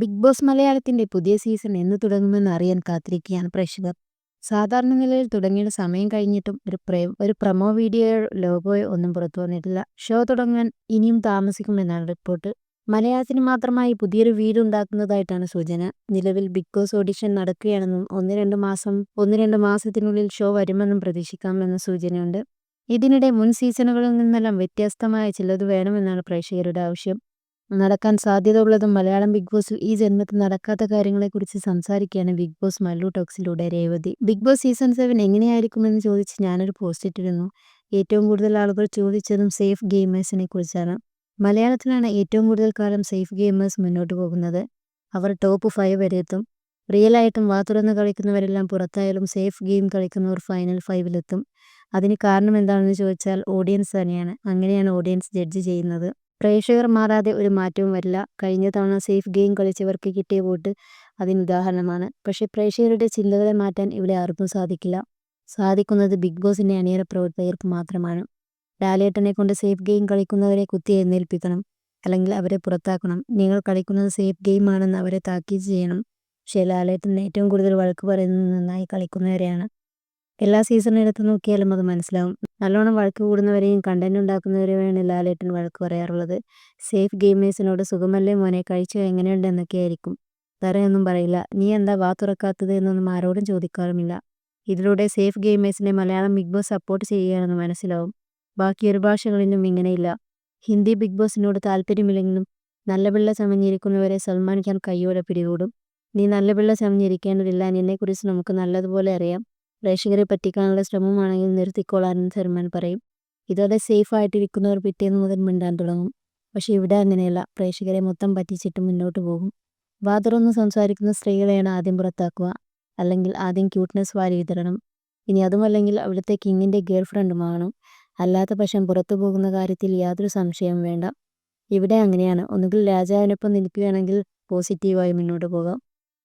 Big boss മലയാളത്തിന്റെ പുതിയ season എന്ന് തുടങ്ങുമെന്ന് അറിയാൻ കാത്തിരിക്കുകയാണ് പ്രേക്ഷകർ. സാധാരണ നിലയിൽ തുടങ്ങിയ സമയം കഴിഞ്ഞിട്ടും ഒരു പ്രേ ഒരു പ്രമോ വീഡിയോയോ ലോഗോയോ ഒന്നും പുറത്തു വന്നിട്ടില്ല. ഷോ തുടങ്ങാൻ ഇനിയും താമസിക്കുമെന്നാണ് റിപ്പോർട്ട്. മലയാളത്തിന് മാത്രമായി പുതിയൊരു വീട് ഉണ്ടാക്കുന്നതായിട്ടാണ് സൂചന. നിലവിൽ ബിഗ് ബോസ് ഓഡിഷൻ നടക്കുകയാണെന്നും ഒന്ന് രണ്ട് മാസം ഒന്ന് രണ്ട് മാസത്തിനുള്ളിൽ ഷോ വരുമെന്നും പ്രതീക്ഷിക്കാമെന്ന സൂചനയുണ്ട്. ഇതിനിടെ മുൻ സീസണുകളിൽ നിന്നെല്ലാം വ്യത്യസ്തമായ ചിലത് വേണമെന്നാണ് പ്രേക്ഷകരുടെ ആവശ്യം. നടക്കാൻ സാധ്യതയുള്ളതും മലയാളം ബിഗ് ബോസിൽ ഈ ജന്മത്തിൽ നടക്കാത്ത കാര്യങ്ങളെക്കുറിച്ച് സംസാരിക്കുകയാണ് Bigg Boss Mallu ടോക്സിലൂടെ Revathi. Bigg Boss season seven എങ്ങനെയായിരിക്കുമെന്ന് ചോദിച്ച് ഞാനൊരു പോസ്റ്റ് ഇട്ടിരുന്നു. ഏറ്റവും കൂടുതൽ ആളുകൾ ചോദിച്ചതും സേഫ് ഗെയിമേഴ്സിനെ കുറിച്ചാണ്. മലയാളത്തിലാണ് ഏറ്റവും കൂടുതൽ കാലം സേഫ് ഗെയിമേഴ്സ് മുന്നോട്ട് പോകുന്നത്. അവർ ടോപ്പ് ഫൈവ് വരെ എത്തും. റിയലായിട്ടും വാ തുറന്ന് കളിക്കുന്നവരെല്ലാം പുറത്തായാലും സേഫ് ഗെയിം കളിക്കുന്നവർ ഫൈനൽ ഫൈവിലെത്തും. അതിന് കാരണം എന്താണെന്ന് ചോദിച്ചാൽ ഓഡിയൻസ് തന്നെയാണ്. അങ്ങനെയാണ് ഓഡിയൻസ് ജഡ്ജ് ചെയ്യുന്നത്. പ്രേക്ഷകർ മാറാതെ ഒരു മാറ്റവും വരില്ല. കഴിഞ്ഞ തവണ സേഫ് ഗെയിം കളിച്ചവർക്ക് കിട്ടിയ വോട്ട് അതിനുദാഹരണമാണ്. പക്ഷേ പ്രേക്ഷകരുടെ ചിന്തകളെ മാറ്റാൻ ഇവിടെ ആർക്കും സാധിക്കില്ല. സാധിക്കുന്നത് ബിഗ് ബോസിന്റെ അണിയറ പ്രവർത്തകർക്ക് മാത്രമാണ്. ലാലേട്ടനെക്കൊണ്ട് സേഫ് ഗെയിം കളിക്കുന്നവരെ കുത്തി എഴുന്നേൽപ്പിക്കണം അല്ലെങ്കിൽ അവരെ പുറത്താക്കണം. നിങ്ങൾ കളിക്കുന്നത് സേഫ് ഗെയിം ആണെന്ന് അവരെ താക്കീത് ചെയ്യണം. പക്ഷേ ലാലേട്ടൻ ഏറ്റവും കൂടുതൽ വഴക്ക് പറയുന്നത് നന്നായി കളിക്കുന്നവരെയാണ്. എല്ലാ സീസണും എടുത്തു നോക്കിയാലും അത് മനസ്സിലാവും. നല്ലോണം വഴക്ക് കൂടുന്നവരെയും കണ്ടന്റ് ഉണ്ടാക്കുന്നവരെയുമാണ് ലാലേട്ടൻ വഴക്ക് പറയാറുള്ളത്. സേഫ് ഗെയിമേഴ്സിനോട് സുഖമല്ലേ മോനെ കഴിച്ചോ എങ്ങനെയുണ്ട് എന്നൊക്കെയായിരിക്കും. തറയൊന്നും പറയില്ല. നീ എന്താ വാ തുറക്കാത്തത് എന്നൊന്നും ആരോടും ചോദിക്കാറുമില്ല. ഇതിലൂടെ സേഫ് ഗെയിമേഴ്സിനെ മലയാളം ബിഗ് ബോസ് സപ്പോർട്ട് ചെയ്യുകയാണെന്ന് മനസ്സിലാവും. ബാക്കി ഒരു ഭാഷകളിലും ഇങ്ങനെയില്ല. ഹിന്ദി ബിഗ് ബോസിനോട് താല്പര്യമില്ലെങ്കിലും നല്ല പിള്ള ചമഞ്ഞിരിക്കുന്നവരെ സൽമാൻ ഖാൻ കയ്യോടെ പിടികൂടും. നീ നല്ല പിള്ള ചമഞ്ഞിരിക്കേണ്ടതില്ല നിന്നെക്കുറിച്ച് നമുക്ക് നല്ലതുപോലെ അറിയാം. പ്രേക്ഷകരെ പറ്റിക്കാനുള്ള ശ്രമമാണെങ്കിൽ നിർത്തിക്കോളാനും സൽമാൻ പറയും. ഇതോടെ സേഫ് ആയിട്ടിരിക്കുന്നവർ പിറ്റേന്ന് മുതൽ മിണ്ടാൻ തുടങ്ങും. പക്ഷേ ഇവിടെ അങ്ങനെയല്ല. പ്രേക്ഷകരെ മൊത്തം പറ്റിച്ചിട്ട് മുന്നോട്ട് പോകും. വാ സംസാരിക്കുന്ന സ്ത്രീകളെയാണ് ആദ്യം പുറത്താക്കുക. അല്ലെങ്കിൽ ആദ്യം ക്യൂട്ട്നെസ് വാരി വിതറണം. ഇനി അതുമല്ലെങ്കിൽ അവിടുത്തെ കിങ്ങിന്റെ ഗേൾ ഫ്രണ്ടുമാകണം. അല്ലാത്ത പക്ഷം പുറത്തു പോകുന്ന കാര്യത്തിൽ യാതൊരു സംശയവും വേണ്ട. ഇവിടെ അങ്ങനെയാണ്. ഒന്നുകിൽ രാജാവിനൊപ്പം നിൽക്കുകയാണെങ്കിൽ പോസിറ്റീവായി മുന്നോട്ട് പോകാം.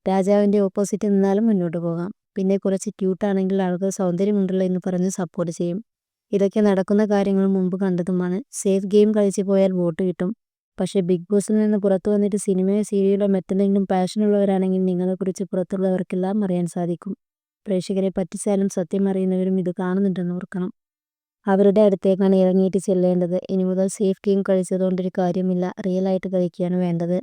രാജാവിന്റെ ഓപ്പോസിറ്റ് നിന്നാലും മുന്നോട്ട് പോകാം. പിന്നെ കുറച്ച് ക്യൂട്ടാണെങ്കിൽ ആൾക്ക് സൗന്ദര്യമുണ്ടല്ലോ എന്ന് പറഞ്ഞ് സപ്പോർട്ട് ചെയ്യും. ഇതൊക്കെ നടക്കുന്ന കാര്യങ്ങൾ മുമ്പ് കണ്ടതുമാണ്. സേഫ് ഗെയിം കളിച്ച് പോയാൽ വോട്ട് കിട്ടും. പക്ഷേ ബിഗ് ബോസിൽ നിന്ന് പുറത്തു വന്നിട്ട് സിനിമയോ സീരിയലോ മറ്റെന്തെങ്കിലും പാഷനുള്ളവരാണെങ്കിൽ നിങ്ങളെക്കുറിച്ച് പുറത്തുള്ളവർക്കെല്ലാം അറിയാൻ സാധിക്കും. പ്രേക്ഷകരെ പറ്റിച്ചാലും സത്യം അറിയുന്നവരും ഇത് കാണുന്നുണ്ടെന്ന് ഓർക്കണം. അവരുടെ അടുത്തേക്കാണ് ഇറങ്ങിയിട്ട് ചെല്ലേണ്ടത്. ഇനി മുതൽ സേഫ് ഗെയിം കളിച്ചതുകൊണ്ടൊരു കാര്യമില്ല റിയലായിട്ട് കളിക്കുകയാണ് വേണ്ടത്.